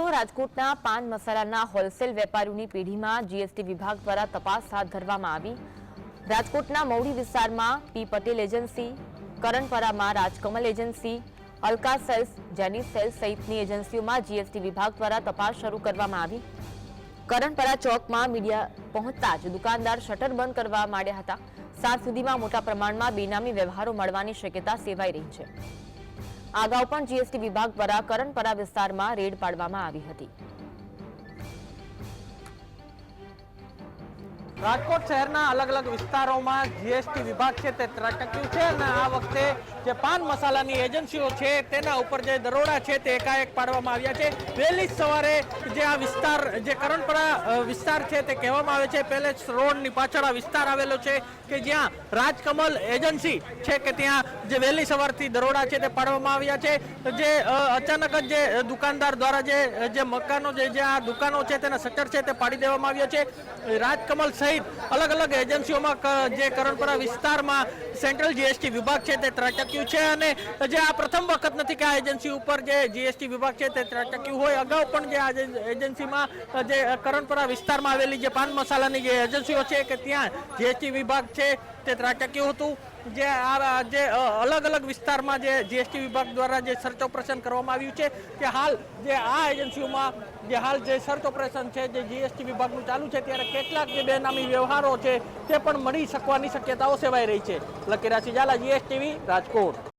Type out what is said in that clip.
તો રાજકોટના પાન મસાલાના હોલસેલ વેપારીઓની પેઢીમાં જીએસટી વિભાગ દ્વારા તપાસ હાથ ધરવામાં આવી. રાજકોટના મૌડી વિસ્તારમાં પી પટેલ એજન્સી, કરણપરામાં રાજકમલ એજન્સી, અલકા સેલ્સ જેની સેલ્સ સહિતની એજન્સીઓમાં જીએસટી વિભાગ દ્વારા તપાસ શરૂ કરવામાં આવી. કરણપરા ચોકમાં મીડિયા પહોંચતા જ દુકાનદાર શટર બંધ કરવા માંડ્યા હતા. સાંજ સુધીમાં મોટા પ્રમાણમાં બેનામી વ્યવહારો મળવાની શક્યતા સેવાઈ રહી છે. આ અગાઉ પણ જીએસટી વિભાગ દ્વારા કરણપરા વિસ્તારમાં રેડ પાડવામાં આવી હતી. રાજકોટ શહેરના અલગ અલગ વિસ્તારોમાં જીએસટી વિભાગ છે તે ત્રાટક્યું છે અને આ વખતે જે પાન મસાલાની એજન્સીઓ છે તેના ઉપર જે દરોડા છે તે એકાએક પાડવામાં આવ્યા છે. વહેલી સવારે જે આ વિસ્તાર, જે કરણપરા વિસ્તાર છે તે કહેવામાં આવે છે. પહેલે રોડની પાછળ આ વિસ્તાર આવેલો છે કે જ્યાં રાજકમલ એજન્સી છે કે ત્યાં જે વહેલી સવારથી દરોડા છે તે પાડવામાં આવ્યા છે. જે અચાનક જ જે દુકાનદાર દ્વારા જે જે મકાનો જે જે આ દુકાનો છે તેના શટર છે તે પાડી દેવામાં આવ્યા છે. રાજકમલ સહિત અલગ અલગ એજન્સીઓમાં જે કરણપરા વિસ્તારમાં સેન્ટ્રલ જીએસટી વિભાગ છે તે ત્રાટક્યું છે અને જે આ પ્રથમ વખત નથી કે આ એજન્સી ઉપર જે જીએસટી વિભાગ છે તે ત્રાટક્યું હોય. અગાઉ પણ જે આ એજન્સીમાં જે કરણપરા વિસ્તારમાં આવેલી જે પાન મસાલાની જે એજન્સીઓ છે કે ત્યાં જીએસટી વિભાગ છે તે ત્રાટક્યું હતું. જે આ જે અલગ અલગ વિસ્તારમાં જે જીએસટી વિભાગ દ્વારા જે સર્ચ ઓપરેશન કરવામાં આવ્યું છે, કે હાલ જે આ એજન્સીઓમાં જે હાલ જે સર્ચ ઓપરેશન છે, જે જીએસટી વિભાગનું ચાલુ છે, ત્યારે કેટલાક જે બેનામી વ્યવહારો છે, તે પણ મળી શકવાની શક્યતાઓ સેવાઈ રહી છે. લકીરાસી ઝાલા, જીએસટીવી, રાજકોટ.